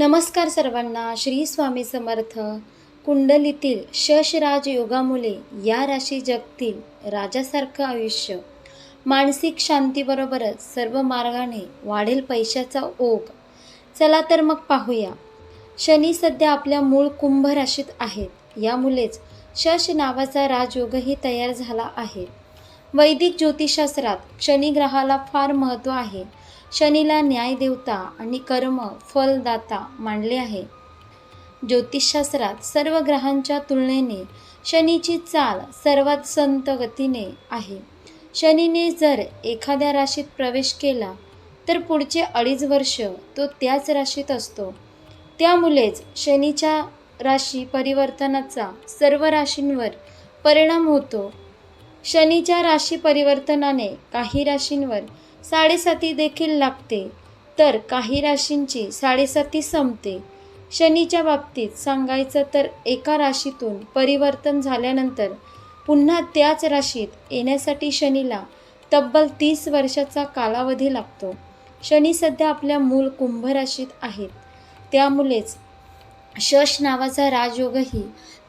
नमस्कार सर्वांना श्री स्वामी समर्थ. कुंडलीतील शशराज योगामुळे या राशी जगतील राजासारखं आयुष्य. मानसिक शांतीबरोबरच सर्व मार्गाने वाढेल पैशाचा ओघ. चला तर मग पाहूया. शनी सध्या आपल्या मूळ कुंभ राशीत आहेत. यामुळेच शश नावाचा राजयोगही तयार झाला आहे. वैदिक ज्योतिषशास्त्रात शनी ग्रहाला फार महत्त्व आहे. शनीला न्यायदेवता आणि कर्म फलदाता मानले आहे. ज्योतिषशास्त्रात सर्व ग्रहांच्या तुलनेने शनीची चाल सर्वात संत गतीने आहे. शनीने जर एखाद्या राशीत प्रवेश केला तर पुढचे अडीच वर्ष तो त्याच राशीत असतो. त्यामुळेच शनीच्या राशी परिवर्तनाचा सर्व राशींवर परिणाम होतो. शनीच्या राशी परिवर्तनाने काही राशींवर साडेसाती देखील लागते. तर काही राशींची साडेसाती संपते. शनीच्या बाबतीत सांगायचं तर एका राशीतून परिवर्तन झाल्यानंतर पुन्हा त्याच राशीत येण्यासाठी शनीला तब्बल तीस वर्षाचा कालावधी लागतो. शनी सध्या आपल्या मूळ कुंभ राशीत आहेत. त्यामुळेच शश नावाचा राजयोगही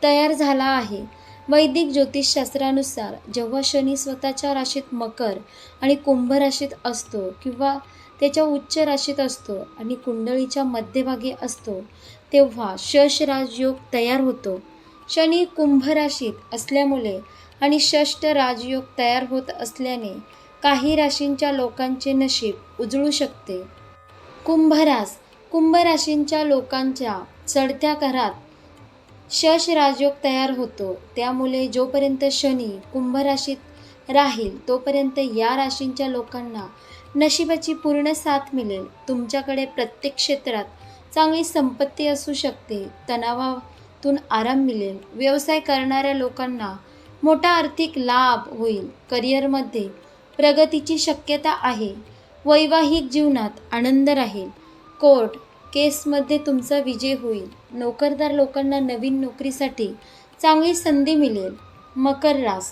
तयार झाला आहे. वैदिक ज्योतिषशास्त्रानुसार जेव्हा शनी स्वतःच्या राशीत मकर आणि कुंभ राशीत असतो किंवा त्याच्या उच्च राशीत असतो आणि कुंडळीच्या मध्यभागी असतो तेव्हा शश राजयोग तयार होतो. शनी कुंभ राशीत असल्यामुळे आणि षष्ठ राजयोग तयार होत असल्याने काही राशींच्या लोकांचे नशीब उजळू शकते. कुंभरास कुंभ राशींच्या लोकांच्या चढत्या घरात शश राजयोग तयार होतो. त्यामुळे जोपर्यंत शनी कुंभ राशीत राहील तोपर्यंत या राशींच्या लोकांना नशिबाची पूर्ण साथ मिळेल. तुमच्याकडे प्रत्येक क्षेत्रात चांगली संपत्ती असू शकते तणावातून आराम मिळेल. व्यवसाय करणाऱ्या लोकांना मोठा आर्थिक लाभ होईल. करिअरमध्ये प्रगतीची शक्यता आहे. वैवाहिक जीवनात आनंद राहील. कोर्ट केसमध्ये तुमचा विजय होईल. नोकरदार लोकांना नवीन नोकरीसाठी चांगली संधी मिळेल. मकर रास.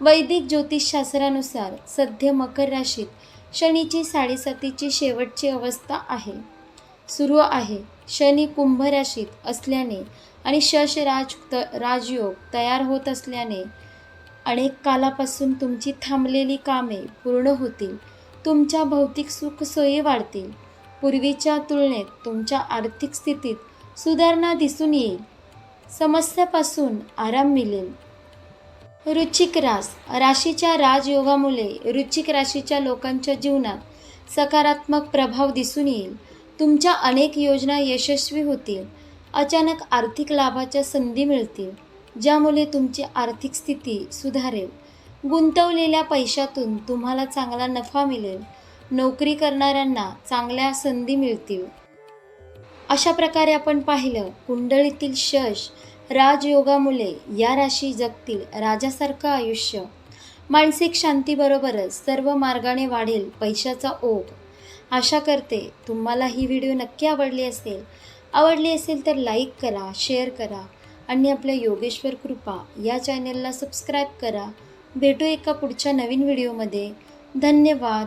वैदिक ज्योतिषशास्त्रानुसार सध्या मकर राशीत शनीची साडेसातीची शेवटची अवस्था आहे. सुरू आहे. शनी कुंभ राशीत असल्याने आणि शश राज त राजयोग तयार होत असल्याने अनेक कालापासून तुमची थांबलेली कामे पूर्ण होतील. तुमच्या भौतिक सुखसोयी वाढतील. पूर्वीच्या तुलनेत तुमच्या आर्थिक स्थितीत सुधारणा दिसून येईल. समस्यापासून आराम मिळेल. रुचिक रास राशीच्या राजयोगामुळे रुचिक राशीच्या लोकांच्या जीवनात सकारात्मक प्रभाव दिसून येईल. तुमच्या अनेक योजना यशस्वी होतील. अचानक आर्थिक लाभाच्या संधी मिळतील ज्यामुळे तुमची आर्थिक स्थिती सुधारेल. गुंतवलेल्या पैशातून तुम्हाला चांगला नफा मिळेल. नोकरी करणाऱ्यांना चांगल्या संधी मिळतील. अशा प्रकारे आपण पाहिलं कुंडळीतील शश राजयोगामुळे या राशी जगतील राजासारखं आयुष्य. मानसिक शांतीबरोबरच सर्व मार्गाने वाढेल पैशाचा ओघ. आशा करते तुम्हाला ही व्हिडिओ नक्की आवडली असेल. आवडली असेल तर लाईक करा शेअर करा आणि आपल्या योगेश्वर कृपा या चॅनलला सबस्क्राईब करा. भेटू एका पुढच्या नवीन व्हिडिओमध्ये. धन्यवाद.